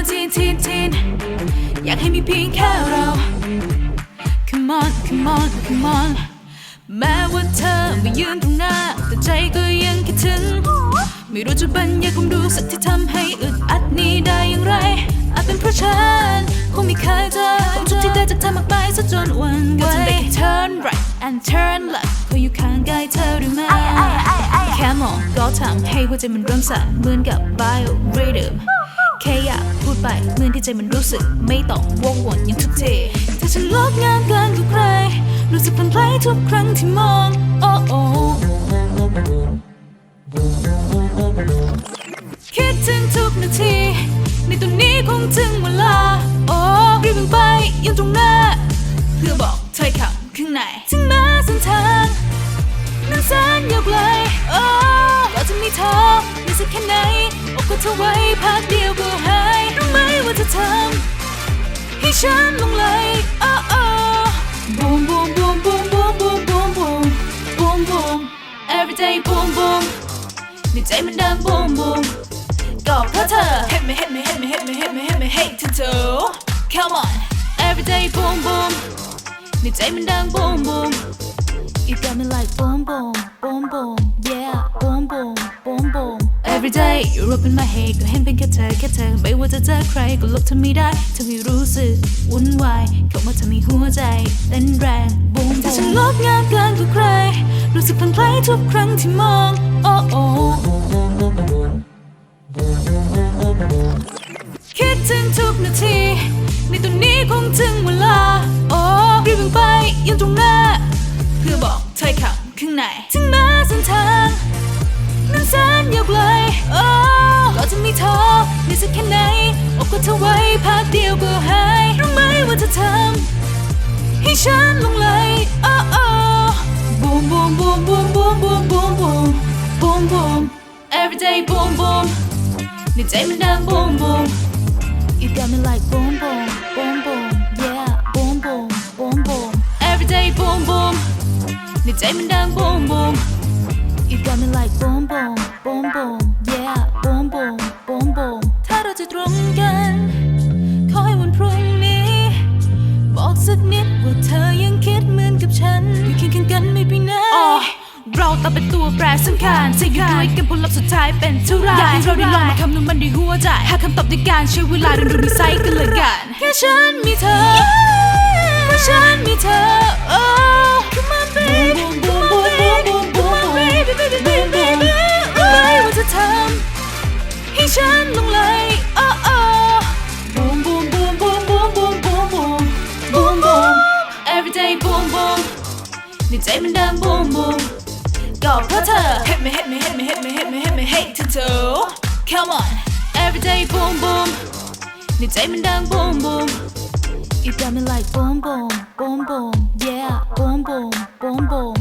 มาทีนทีนทีนอยากให้มีเพียงแค่เรา Come on come on come on แม้ว่าเธอไม่ยืนตรงหน้า แต่ใจก็ยังคิดถึง ไม่รู้จะบรรยายคงดูสักที่ทำให้อึดอัดนี้ได้อย่างไร อาจเป็นเพราะฉัน คงไม่เคยเจอความสุขที่ได้จากเธอมากมายซะจนหวันไหวก็ทำได้แค่ turn right and turn left คอยอยู่ข้างกายเธอหรือไม่แค่มองก็ทำให้หัวใจมันเริ่มสั่นเหมือนกับ bio rhythm แค่อยากพูดไปเมื่อที่ใจมันรู้สึก ไม่ต้องวกวนย่างทุกทีถ้าฉันลดงามเกินกว่าใคร รู้สึกพลันไพลทุกครั้งที่มอง โอ้โอ้คิดถึงทุกนาที ในตรงนี้คงถึงเวลา โอ้รีบวิ่งไปยืนตรงหน้า เพื่อบอกถ้อยคำข้างในถึงแม้เส้นทางนั้นแสนยาวไกลโอ้ก็จะมีเธอมีสักแค่ไหนอกก็เธอไว้พัก ให้ฉันลงไหลโอ้โอ้ boom boom boom boom boom boom boom boom boom boom every day boom boom ในใจมันดัง boom boom ก็เพราะเธอ hit me hit me hit me hit me hit me hit me hate to do come on every day boom boom ในใจมันดัง boom boom You got me like boom boom boom boom Every day you're up in my head ก็เห็นเป็นแค่เธอแค่เธอ ไม่ว่าจะเจอใครก็ลบเธอไม่ได้ทำให้รู้สึกวุ่นวายเข้ามาทำให้หัวใจเต้นแรง boom boom ถ้าฉันงดงามเกินกว่าใคร รู้สึกพลันไพลทุกครั้งที่มองโอ้โอ้คิดถึงทุกนาที ในตรงนี้คงถึงเวลา โอ้รีบวิ่งไปยืนตรงหน้า เพื่อบอกถ้อยคำข้างในถึงแม้ แค่ไหนอกก็เธอไว้พักเดียวก็หายรู้ไหมว่าจะทำให้ฉันลงไหลโอ้โอ้ boom boom boom boom boom boom boom boom boom boom every day boom boom ในใจมันดัง boom boom You got me like boom boom boom boom yeah boom boom boom boom every day boom boom ในใจมันดัง boom boom You got me like boom boom boom boom yeah boom boom boom boom จะตรงกันขอให้วันพรุ่งนี้ บอกสักนิดว่าเธอยังคิดเหมือนกับฉันอยู่เคียงข้างกันไม่ไปไหนเราต้องเป็นตัวแปรสำคัญจะอยู่ด้วยกันผลลัพธ์สุดท้ายเป็นเท่าไรอยากให้เราได้ลองมาคำนึงมันในหัวใจหาคำตอบด้วยการใช้เวลาเรียนรู้นิสัยกันเลยกันแค่ฉันมีเธอเพราะฉันมีเธอ oh come on baby come on baby come on baby baby baby baby ไม่ว่าจะทำให้ฉันหลงไหล oh day boom boom ในใจมันดัง boom boom ก็เพราะเธอ hit me hit me hit me hit me hit me hit me hate to do come on every day boom boom ในใจมันดัง boom boom You got me like boom boom boom boom yeah boom boom boom boom